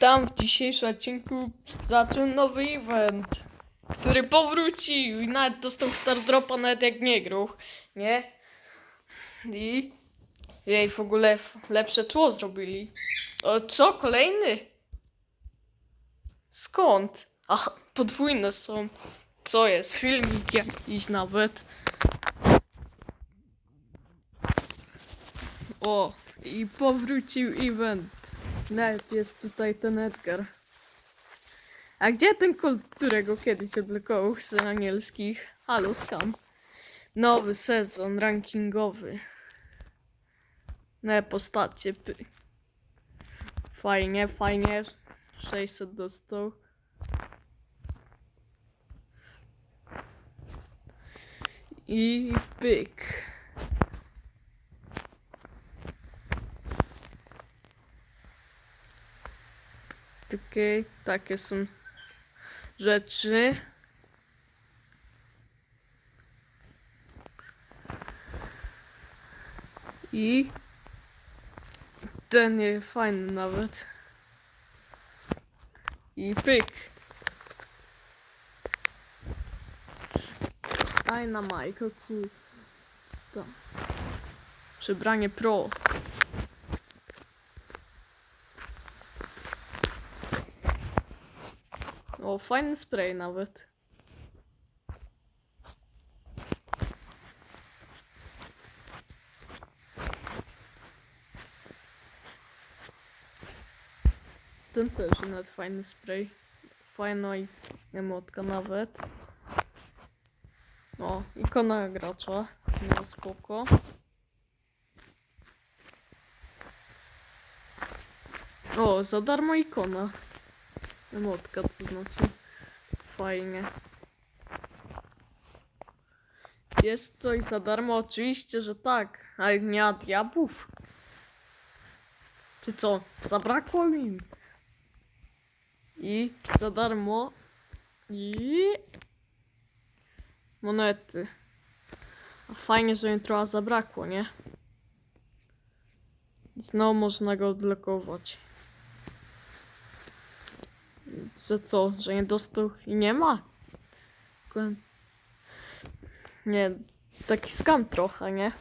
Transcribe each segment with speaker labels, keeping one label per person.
Speaker 1: Tam w dzisiejszym odcinku zaczął nowy event, który powrócił i nawet dostał Stardropa nawet jak nie grał, nie? I jej w ogóle lepsze tło zrobili. O co? Kolejny? Skąd? Ach, podwójne są. Co jest? Filmik jakiś nawet. O, i powrócił event. Nawet jest tutaj ten Edgar. A gdzie ten kot, którego kiedyś odblokował z anielskich? Halo, skam. Nowy sezon rankingowy. Ne postacie. Fajnie, fajnie. 600 dostał. I pyk. Takie, takie są rzeczy. I ten jest fajny nawet. I pyk. Majko, Sto. Przebranie pro. O, fajny spray nawet. Ten też nawet fajny spray. Fajna emotka nawet. O, ikona gracza. No spoko. O, za darmo ikona. Emotka to znaczy. Fajnie. Jest coś za darmo? Oczywiście, że tak. Ale nie od diabłów. Czy co? Zabrakło im. I za darmo. I monety. A fajnie, że im trochę zabrakło, nie? Znowu można go odblokować. Że co, że nie dostał i nie ma? Nie, taki skam trochę, nie?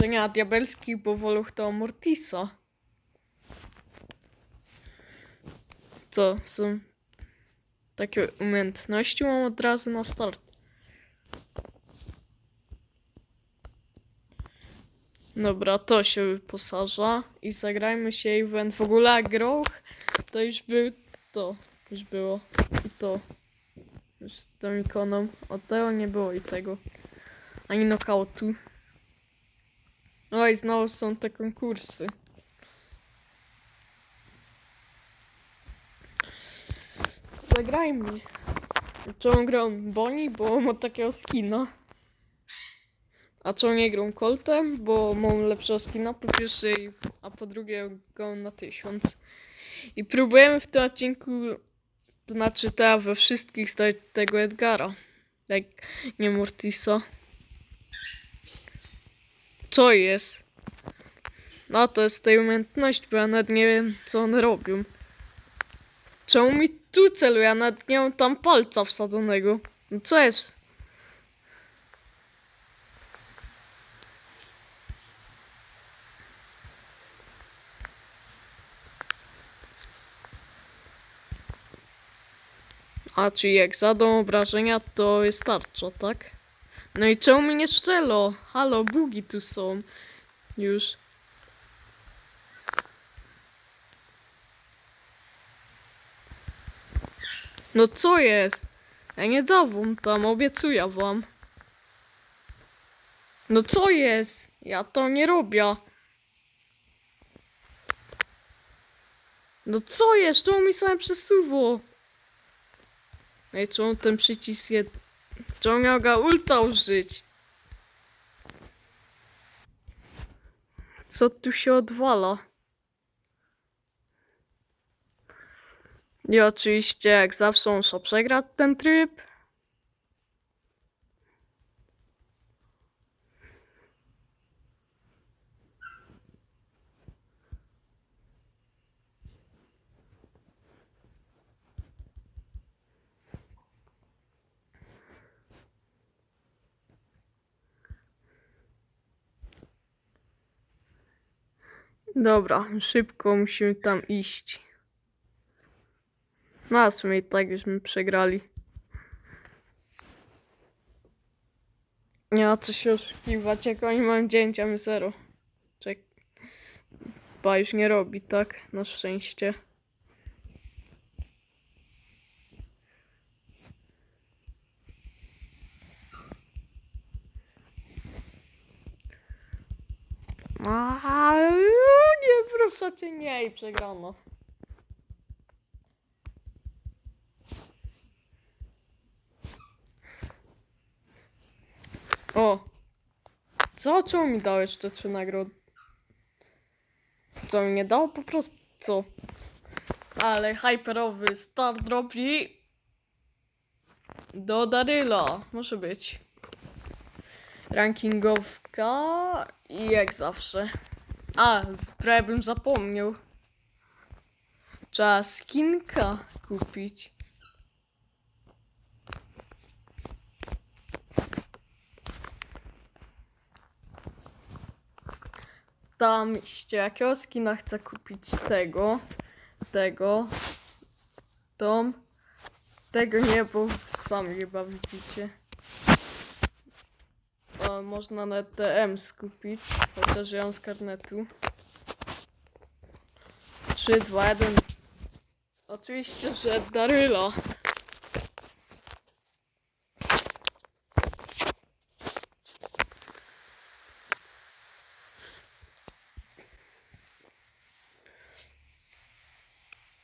Speaker 1: Że nie ma diabelskich, bo wolą to Mortisa. Co, są takie umiejętności mam od razu na start. Dobra, to się wyposaża i zagrajmy się event. W ogóle groch to już był to, już było i to. Z tą ikoną. Od tego nie było i tego. Ani knockoutu. No i znowu są te konkursy. Zagrajmy. Czemu gram Bonnie? Bo ma takiego skina. A czemu nie gram Coltem? Bo mam lepszego skina po pierwsze, a po drugie go na tysiąc. I próbujemy w tym odcinku, to znaczy teraz we wszystkich stać tego Edgara. Jak nie Mortisa. Co jest? No to jest tej umiejętności, bo ja nawet nie wiem co one robią. Czemu mi tu celuje? Ja nawet nie mam tam palca wsadzonego. No co jest? A, czyli jak zadą obrażenia, to jest tarcza, tak? No i czemu mi nie szczelo? Halo, bugi tu są. Już. No co jest? Ja nie dawam tam, obiecuję wam. No co jest? Ja to nie robię. No co jest? Czemu mi sobie przesuwa? No i czemu ten przycisk jest... Czemu miał go ulta użyć? Co tu się odwala? I oczywiście, jak zawsze, muszę przegrać ten tryb. Dobra, szybko musimy tam iść. No, a w sumie tak żeśmy przegrali. Nie ma co się oszukiwać, jak oni mają 9, a my 0. Czek. Ba już nie robi, tak? Na szczęście. A, nie, proszę cię, nie, i przegrano. O! Co? Czemu mi dał jeszcze trzy nagrody? Co mi nie dało? Po prostu co? Ale hyperowy star dropi do Daryla. Może być. Rankingowka i jak zawsze. A, prawie bym zapomniał. Trzeba skinka kupić. Tam iście, jakiego skina chcę kupić tego, tego, tom, tego nie, bo sami chyba widzicie. Można na TM skupić, chociaż mam z karnetu. 3, 2, 1. Oczywiście, że Daryla.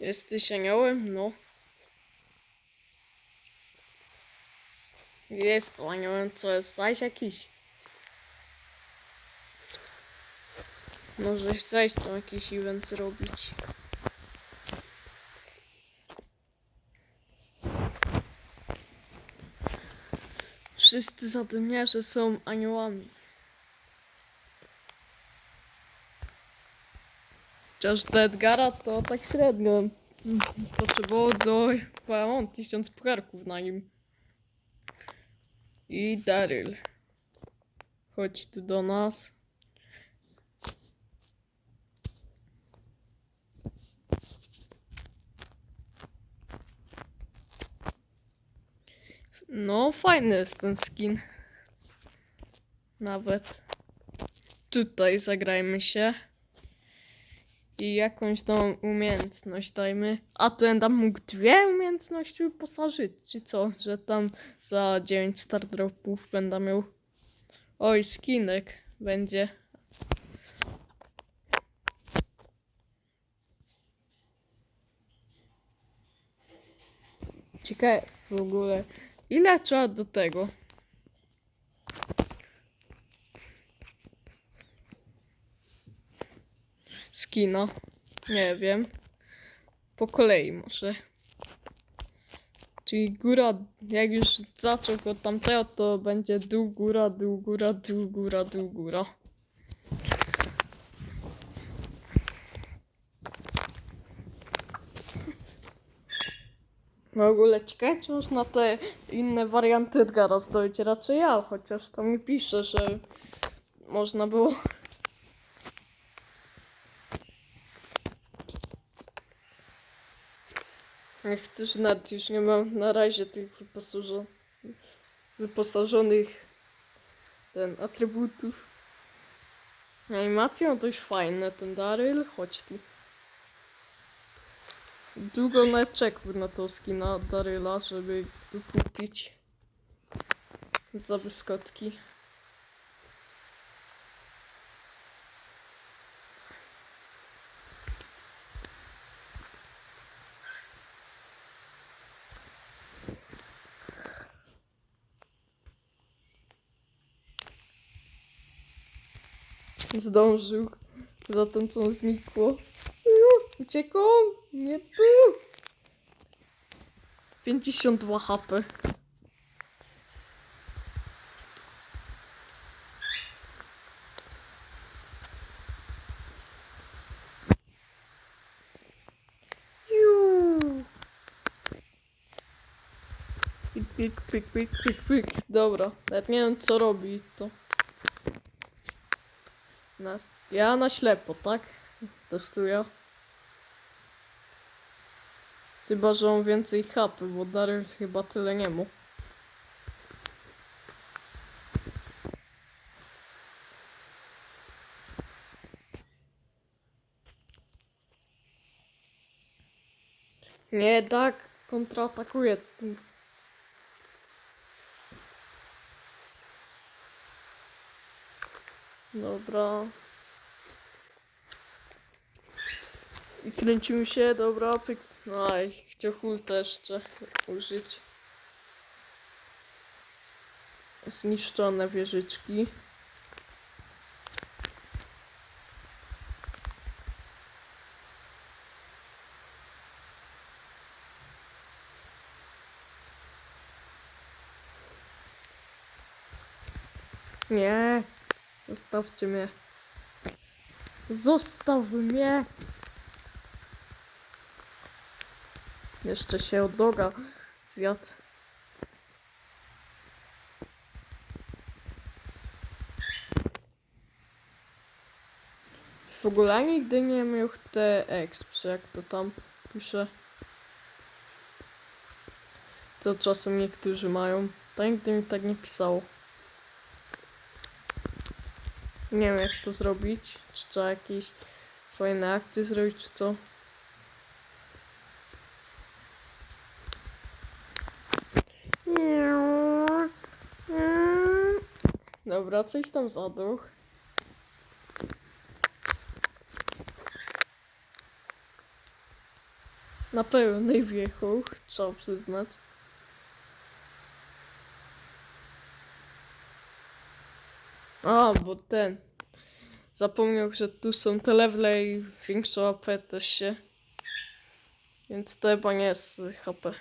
Speaker 1: Jesteś aniołem? No. Jest aniołem, co jest zaś jakiś. Może zaś tam jakiś event robić. Wszyscy zadymiarze są aniołami. Chociaż do Edgara to tak średnio. Potrzebowało do... Ja mam tysiąc pucharków na nim. I Daryl. Chodź tu do nas. No, fajny jest ten skin. Nawet. Tutaj zagrajmy się. I jakąś tą umiejętność dajmy. A tu będę mógł dwie umiejętności wyposażyć, czy co? Że tam za 9 star dropów będę miał. Oj, skinek będzie. Ciekawe w ogóle, ile trzeba do tego? Skina. Nie wiem. Po kolei może. Czyli góra, jak już zaczął od tamtego, to będzie dół, góra, dół, góra, dół, góra, dół, góra. Ogóle ciekawe, można te inne warianty Edgara zdobyć. Raczej ja, chociaż tam mi pisze, że można było. Ech, też nawet już nie mam na razie tych wyposażo- wyposażonych ten atrybutów. Animacją dość fajne, ten Daryl, chodź tu. Długo na czekł na tą skina Daryla, żeby kupić. Za błyskotki. Zdążył. Zatem co znikło. Uciekam! Nie tu! 52 HP. Pik, pik, pik, pik, pik. Dobra, nawet nie wiem co robi to. Na, ja na ślepo, tak? testuję. Chyba, że on więcej HP, bo Daryl chyba tyle nie mu. Nie, tak, kontratakuje. Dobra. I kręcimy się, dobra, pyk. Aj, chciał hulta jeszcze użyć. Zniszczone wieżyczki. Nie, zostawcie mnie. Zostaw mnie. Jeszcze się od doga zjadł. W ogóle nigdy nie miał exp, jak to tam pisze. To czasem niektórzy mają. To nigdy mi tak nie pisało. Nie wiem jak to zrobić. Czy trzeba jakieś fajne akty zrobić, czy co? Dobra, coś tam zaduch. Na pełnej wiechu, trzeba przyznać. A, bo ten. Zapomniał, że tu są te levele i większą AP też się. Więc to chyba nie jest HP.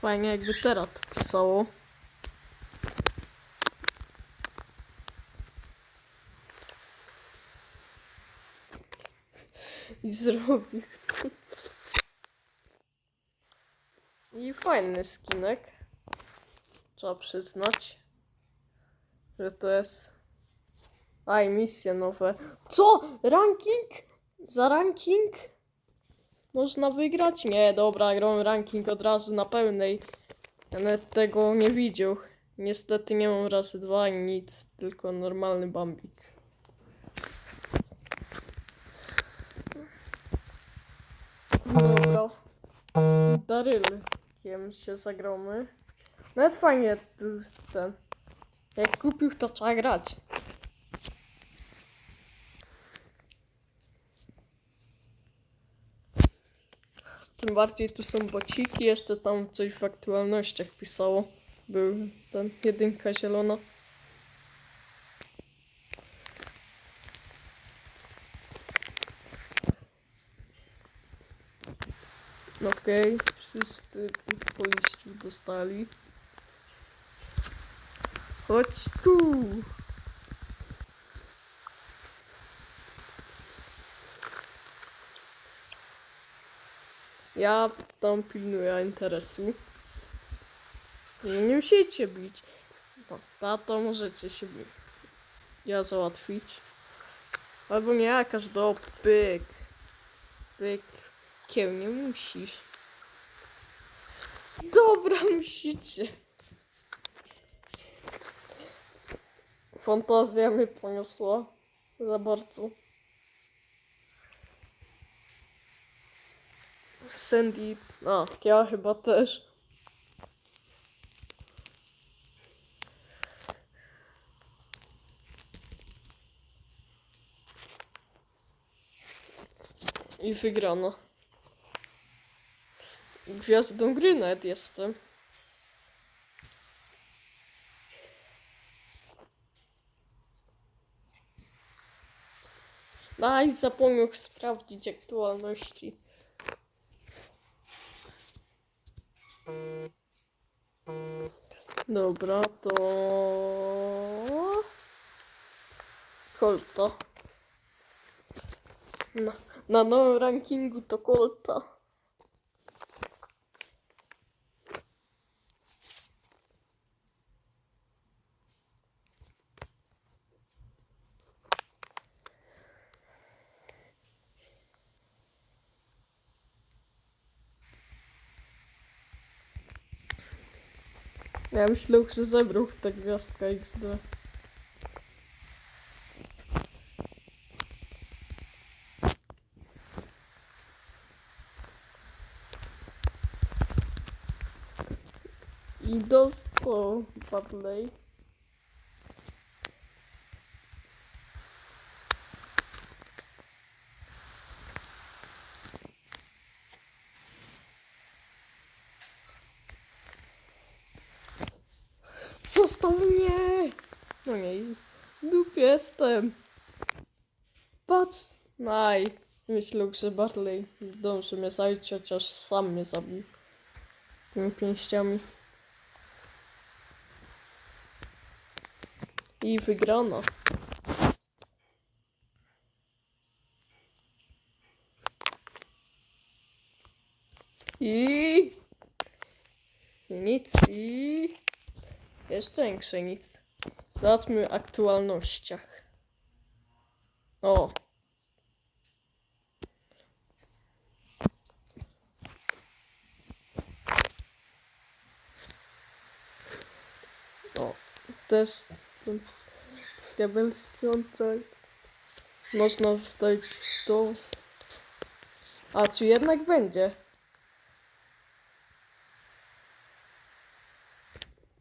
Speaker 1: Fajnie jakby teraz pisało. I zrobił to. I fajny skinek. Trzeba przyznać, że to jest. Aj, misje nowe. Co? Ranking? Za ranking? Można wygrać? Nie, dobra, gram ranking od razu na pełnej. Nawet tego nie widział. Niestety nie mam razy dwa nic, tylko normalny bambik. Dobra. Darylkiem się zagramy. Nawet fajnie ten. Jak kupił, to trzeba grać. Tym bardziej tu są bociki, jeszcze tam coś w aktualnościach pisało. Był ten jedynka zielona. Okej, wszyscy po liściu dostali. Chodź tu! Ja tam pilnuję interesu. Nie, musicie bić. No, tato możecie się bić. Ja załatwić. Albo nie, a każdy pyk. Pyk. Kieł, nie musisz. Dobra, musicie. Fantazja mnie poniosła. Za bardzo. Sandy. A, ja chyba też. I wygrano. Gwiazdą gry nawet jestem. A i zapomniał sprawdzić aktualności. Dobra, to... Kolta. Na, na nowym rankingu to Kolta. Ja myślę, że zebrał ta gwiazdka XD. I dostał Barley. Zostaw mnie! No nie, dup jestem. Patrz! Naj. Myślę, że Barley zdąży mnie zabić, chociaż sam mnie zabił. Tymi pięściami. I wygrana. I... Nic i... Jeszcze większe nic. Zobaczmy aktualnościach. O. O. To jest ten diabelski kontrakt. Można wstawić 100. A czy jednak będzie?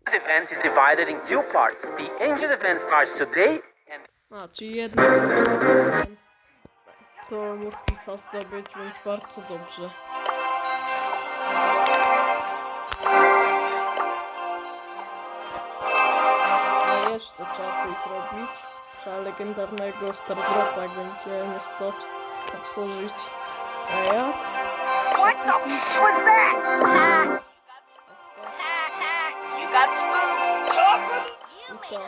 Speaker 2: This event is divided in two parts. The ancient event starts today and
Speaker 1: A, czyli można to Mortisa zdobyć, więc bardzo dobrze. A jeszcze trzeba coś zrobić. Trzeba legendarnego Stardropa będziemy stać otworzyć. A jak?
Speaker 3: What the f was that?
Speaker 1: I to.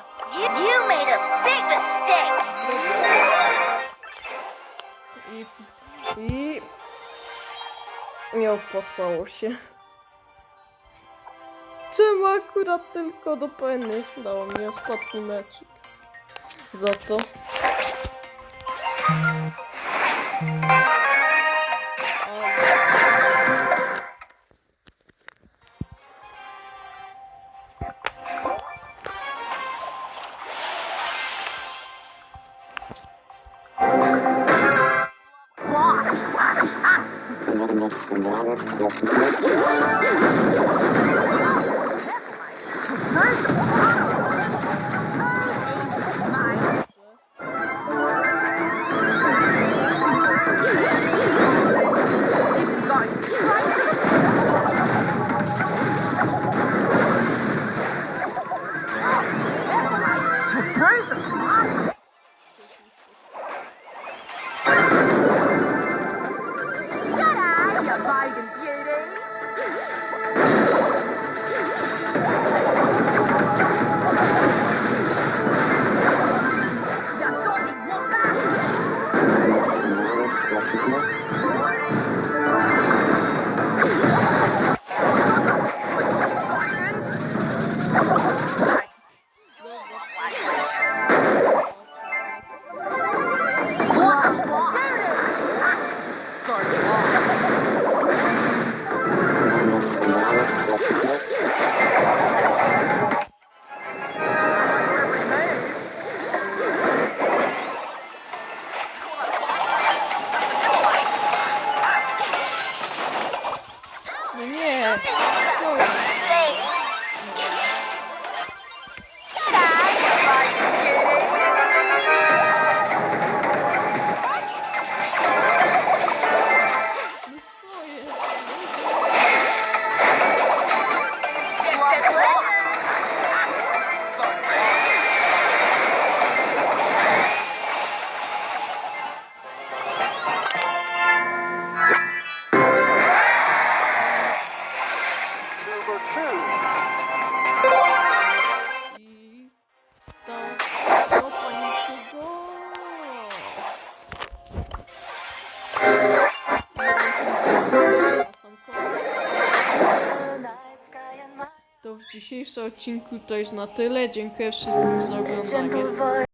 Speaker 1: I... I... Nie opłacało się. Czemu akurat tylko do Penny dało mi ostatni meczek? Za to.
Speaker 3: donc
Speaker 1: No dzisiejszym odcinku to już na tyle. Dziękuję wszystkim za oglądanie.